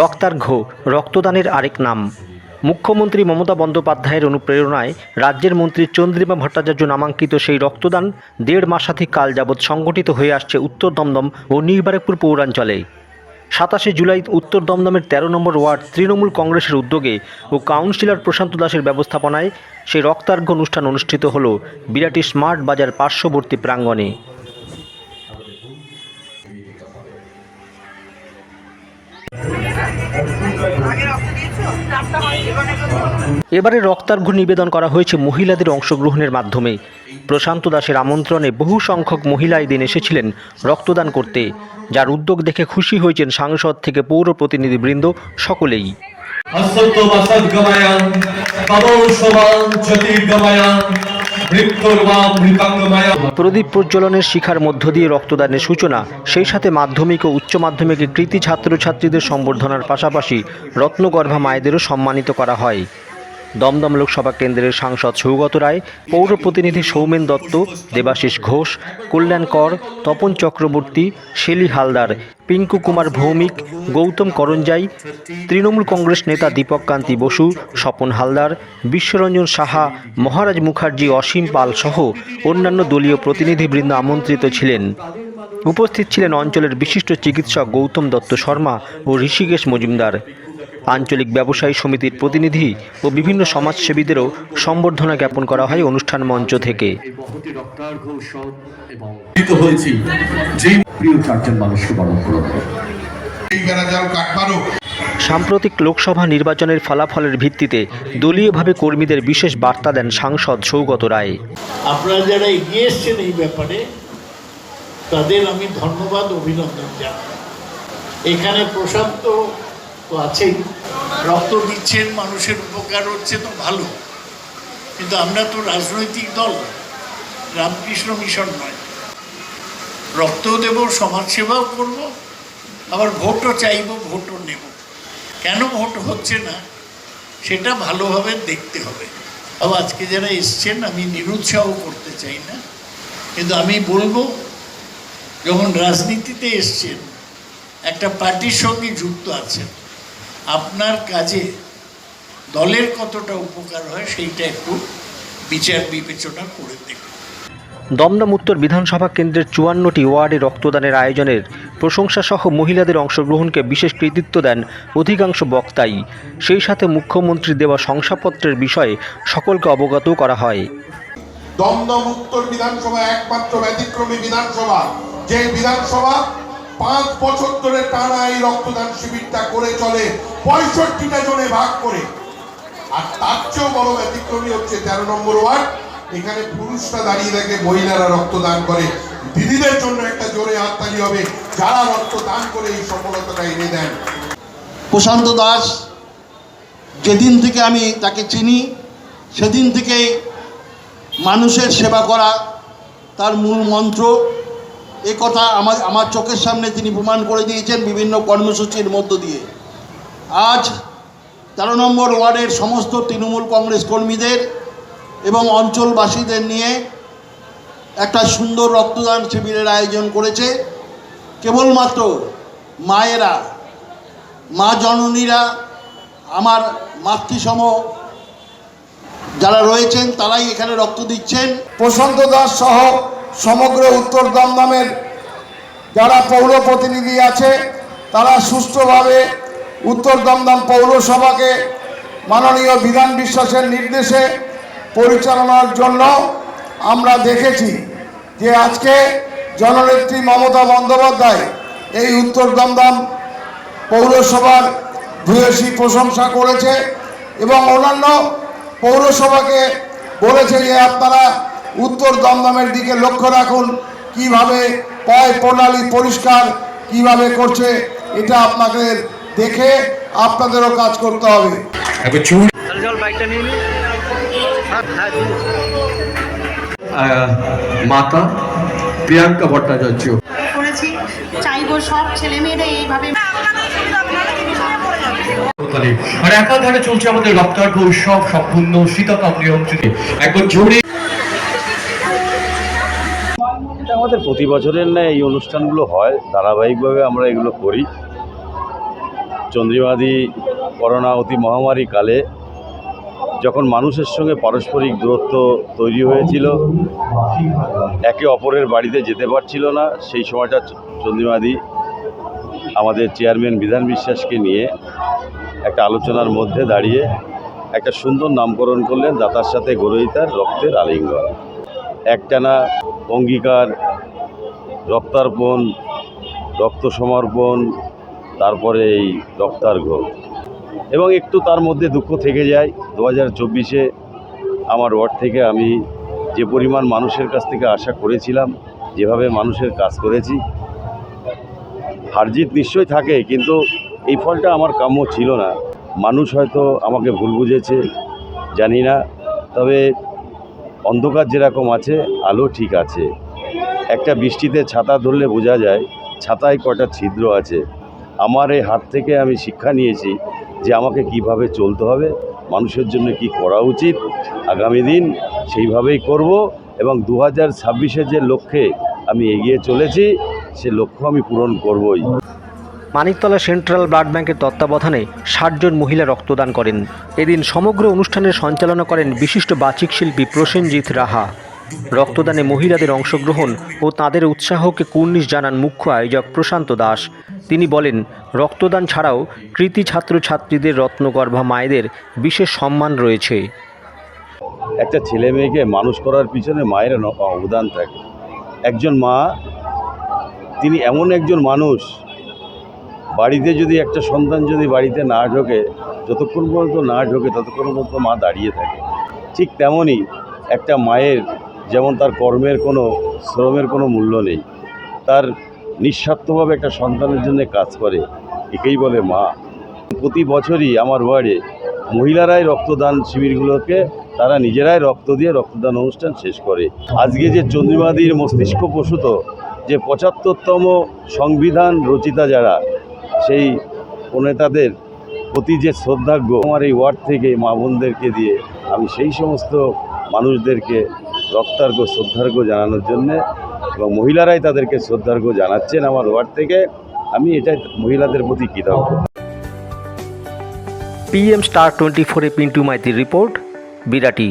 রক্তার্ঘ রক্তদানের আরেক নাম। মুখ্যমন্ত্রী মমতা বন্দ্যোপাধ্যায়ের অনুপ্রেরণায় রাজ্যের মন্ত্রী চন্দ্রিমা ভট্টাচার্য নামাঙ্কিত সেই রক্তদান দেড় মাসাধিক কাল যাবৎ সংগঠিত হয়ে আসছে উত্তর দমদম ও নির্বারকপুর পৌরাঞ্চলে। সাতাশে জুলাই উত্তর দমদমের তেরো নম্বর ওয়ার্ড তৃণমূল কংগ্রেসের উদ্যোগে ও কাউন্সিলর প্রশান্ত দাসের ব্যবস্থাপনায় সেই রক্তার্ঘ অনুষ্ঠান অনুষ্ঠিত হল বিরাটি স্মার্ট বাজার পার্শ্ববর্তী প্রাঙ্গণে। এবারে রক্তার্ঘ নিবেদন করা হয়েছে মহিলাদের অংশগ্রহণের মাধ্যমে। প্রশান্ত দাসের আমন্ত্রণে বহু সংখ্যক মহিলা এদিন এসেছিলেন রক্তদান করতে। যার উদ্যোগ দেখে খুশি হয়েছেন সাংসদ থেকে পৌর প্রতিনিধিবৃন্দ সকলেই। জ্যোতির্গময়ান মৃত্যুর্মাম মৃতাঙ্গময়ান প্রদীপ প্রজ্বলনের শিখার মধ্য দিয়ে রক্তদানের সূচনা, সেই সাথে মাধ্যমিক ও উচ্চ মাধ্যমিকের কৃতি ছাত্রছাত্রীদের সম্বর্ধনার পাশাপাশি রত্নগর্ভা মায়েদেরও সম্মানিত করা হয়। দমদম লোকসভা কেন্দ্রের সাংসদ সৌগত রায়, পৌর প্রতিনিধি সৌমেন দত্ত, দেবাশিস ঘোষ, কল্যাণ কর, তপন চক্রবর্তী, শেলি হালদার, পিঙ্কু কুমার ভৌমিক, গৌতম করঞ্জাই, তৃণমূল কংগ্রেস নেতা দীপক কান্তি বসু, স্বপন হালদার, বিশ্বরঞ্জন সাহা, মহারাজ মুখার্জি, অসীম পাল সহ অন্যান্য দলীয় প্রতিনিধিবৃন্দ আমন্ত্রিত ছিলেন। উপস্থিত ছিলেন অঞ্চলের বিশিষ্ট চিকিৎসক গৌতম দত্ত শর্মা ও ঋষিকেশ মজুমদার। আঞ্চলিক ব্যবসায়ী সমিতির প্রতিনিধি ও বিভিন্ন সমাজসেবীদেরও সম্বর্ধনা জ্ঞাপন করা হয় অনুষ্ঠান মঞ্চ থেকে। সাম্প্রতিক লোকসভা নির্বাচনের ফলাফলের ভিত্তিতে দলীয়ভাবে কর্মীদের বিশেষ বার্তা দেন সাংসদ সৌগত রায়। আপনারা যারা এগিয়ে এসছেন এই ব্যাপারে তাদের আমি ধন্যবাদ অভিনন্দন জানাই। এখানে প্রশান্ত তো আছেই। রক্ত দিচ্ছেন, মানুষের উপকার হচ্ছে তো ভালো। কিন্তু আমরা তো রাজনৈতিক দল, রামকৃষ্ণ মিশন নয়। রক্তও দেব, সমাজসেবাও করব, আবার ভোটও চাইব, ভোটও নেব। কেন ভোট হচ্ছে না, সেটা ভালোভাবে দেখতে হবে। আবার আজকে যারা এসছেন, আমি নিরুৎসাহ করতে চাই না। কিন্তু আমি বলব, যখন রাজনীতিতে এসছেন, একটা পার্টির সঙ্গে যুক্ত আছেন আপনার কাজে দলের কতটা উপকার হয় সেইটা একটু বিচার বিবেচনা করে দেখুন। দমদম উত্তর বিধানসভা কেন্দ্রের চুয়ান্নটি ওয়ার্ডে রক্তদানের আয়োজনের প্রশংসা সহ মহিলাদের অংশগ্রহণকে বিশেষ কৃতিত্ব দেন অধিকাংশ বক্তাই। সেই সাথে মুখ্যমন্ত্রী দেওয়া শংসাপত্রের বিষয়ে সকলকে অবগত করা হয়। দমদম উত্তর বিধানসভা একমাত্র ব্যতিক্রমী বিধানসভা যে বিধানসভা পাঁচ বছর ধরে টানা এই রক্তদান শিবিরটা করে চলে, পঁয়ষট্টিটা জনে ভাগ করে। আর তার চেয়েও বড় ব্যতিক্রমী হচ্ছে তেরো নম্বর ওয়ার্ড। এখানে পুরুষরা দাঁড়িয়ে থাকে মহিলারা রক্তদান করে। দিদিদের জন্য একটা জোরে হাততালি হবে। যারা রক্তদান করে এই সফলতাটা এনে দেন। প্রশান্ত দাস যেদিন থেকে আমি তাকে চিনি, সেদিন থেকেই মানুষের সেবা করা তার মূল মন্ত্র। এ কথা আমার আমার চোখের সামনে তিনি প্রমাণ করে দিয়েছেন বিভিন্ন কর্মসূচির মধ্য দিয়ে। আজ তেরো নম্বর ওয়ার্ডের সমস্ত তৃণমূল কংগ্রেস কর্মীদের এবং অঞ্চলবাসীদের নিয়ে একটা সুন্দর রক্তদান শিবিরের আয়োজন করেছে কেবলমাত্র মায়েরা, মা জননীরা, আমার মাতৃসম যারা রয়েছেন তারাই এখানে রক্ত দিচ্ছেন। প্রশান্ত দাস সহ সমগ্র উত্তর দমদমের যারা পৌর প্রতিনিধি আছে, তারা সুষ্ঠুভাবে উত্তর দমদম পৌরসভাকে মাননীয় বিধান বিশ্বাসের নির্দেশে পরিচালনার জন্য আমরা দেখেছি যে আজকে জননেত্রী মমতা বন্দ্যোপাধ্যায় এই উত্তর দমদম পৌরসভার ভূয়সী প্রশংসা করেছে এবং অন্যান্য পৌরসভাকে বলেছে যে আপনারা উত্তর দমদমের দিকে লক্ষ্য রাখুন কীভাবে পয় প্রণালী পরিষ্কার কীভাবে করছে এটা আপনাদের দেখে আপনাদেরও কাজ করতে হবে। আহ, মাতা প্রিয়াঙ্কা ভট্টাচার্য। করেছি চাইব সব ছেলে মেয়েরা এইভাবে আর একাধারে চলছে আমাদের রক্তার্ঘ উৎসব সম্পূর্ণ শীততাপ নিয়ন্ত্রিত একবার জোরে আমাদের প্রতি বছরের ন্যায় এই অনুষ্ঠানগুলো হয়। ধারাবাহিকভাবে আমরা এগুলো করি। চন্দ্রিমাদি করোনা অতি মহামারী কালে যখন মানুষের সঙ্গে পারস্পরিক দূরত্ব তৈরি হয়েছিল, একে অপরের বাড়িতে যেতে পারছিল না, সেই সময়টা চন্দ্রিমাদি আমাদের চেয়ারম্যান বিধান বিশ্বাসকে নিয়ে একটা আলোচনার মধ্যে দাঁড়িয়ে একটা সুন্দর নামকরণ করলেন দাতার সাথে গরহিতার রক্তের আলিঙ্গন। একটানা অঙ্গীকার রক্তার্পণ রক্ত সমর্পণ তারপরে এই রক্তার্ঘ এবং একটু তার মধ্যে দুঃখ থেকে যায়। দু হাজার চব্বিশে আমার ওয়ার্ড থেকে আমি যে পরিমাণ মানুষের কাছ থেকে আশা করেছিলাম, যেভাবে মানুষের কাজ করেছি হারজিত নিশ্চয়ই থাকে, কিন্তু এই ফলটা আমার কাম্য ছিল না। মানুষ হয়তো আমাকে ভুল বুঝেছে, জানি না, তবে অন্ধকার যেরকম আছে, আলো ঠিক আছে। একটা বৃষ্টিতে ছাতা ধরলে বোঝা যায়, ছাতায় কটা ছিদ্র আছে। আমার এই হাত থেকে আমি শিক্ষা নিয়েছি যে আমাকে কীভাবে চলতে হবে, মানুষের জন্য কি করা উচিত, আগামী দিন সেইভাবেই করব এবং দু হাজার ছাব্বিশের যে লক্ষ্যে আমি এগিয়ে চলেছি, সে লক্ষ্য আমি পূরণ করবই। মানিকতলা সেন্ট্রাল ব্লাড ব্যাংকের তত্ত্বাবধানে ষাটজন মহিলা রক্তদান করেন। এদিন সমগ্র অনুষ্ঠানের সঞ্চালনা করেন বিশিষ্ট বাচিক শিল্পী প্রসেনজিৎ রাহা। রক্তদানে মহিলাদের অংশগ্রহণ ও তাদের উৎসাহকে কুর্নিশ জানান মুখ্য আয়োজক প্রশান্ত দাস। তিনি বলেন, রক্তদান ছাড়াও কৃতি ছাত্রছাত্রীদের রত্নগর্ভা মায়েদের বিশেষ সম্মান রয়েছে। একটা ছেলে মেয়েকে মানুষ করার পিছনে মায়ের অবদান থাকে। একজন মা, তিনি এমন একজন মানুষ, বাড়িতে যদি একটা সন্তান যদি বাড়িতে না ঢোকে, যতক্ষণ পর্যন্ত না ঢোকে, ততক্ষণ পর্যন্ত মা দাঁড়িয়ে থাকে। ঠিক তেমনই একটা মায়ের যেমন তার কর্মের কোনো, শ্রমের কোনো মূল্য নেই। তার নিঃস্বার্থভাবে একটা সন্তানের জন্য কাজ করে, একেই বলে মা। প্রতি বছরই আমার ওয়ার্ডে মহিলারাই রক্তদান শিবিরগুলোকে, তারা নিজেরাই রক্ত দিয়ে রক্তদান অনুষ্ঠান শেষ করে। আজকে যে চন্দ্রিমাদির মস্তিষ্ক প্রসূত, যে পঁচাত্তরতম সংবিধান রচিতা যারা, সেই নেতাদের প্রতি যে শ্রদ্ধাজ্ঞ আমার এই ওয়ার্ড থেকে মা বোনদেরকে দিয়ে আমি সেই সমস্ত মানুষদেরকে রক্তার্ঘ, শ্রদ্ধার্ঘ জানানোর জন্যে এবং মহিলারাই তাদেরকে শ্রদ্ধার্ঘ জানাচ্ছেন আমার ওয়ার্ড থেকে, আমি এটাই মহিলাদের প্রতি কৃতজ্ঞ। পিএম স্টার টোয়েন্টি ফোরে পিন্টু মাইতির রিপোর্ট বিরাটি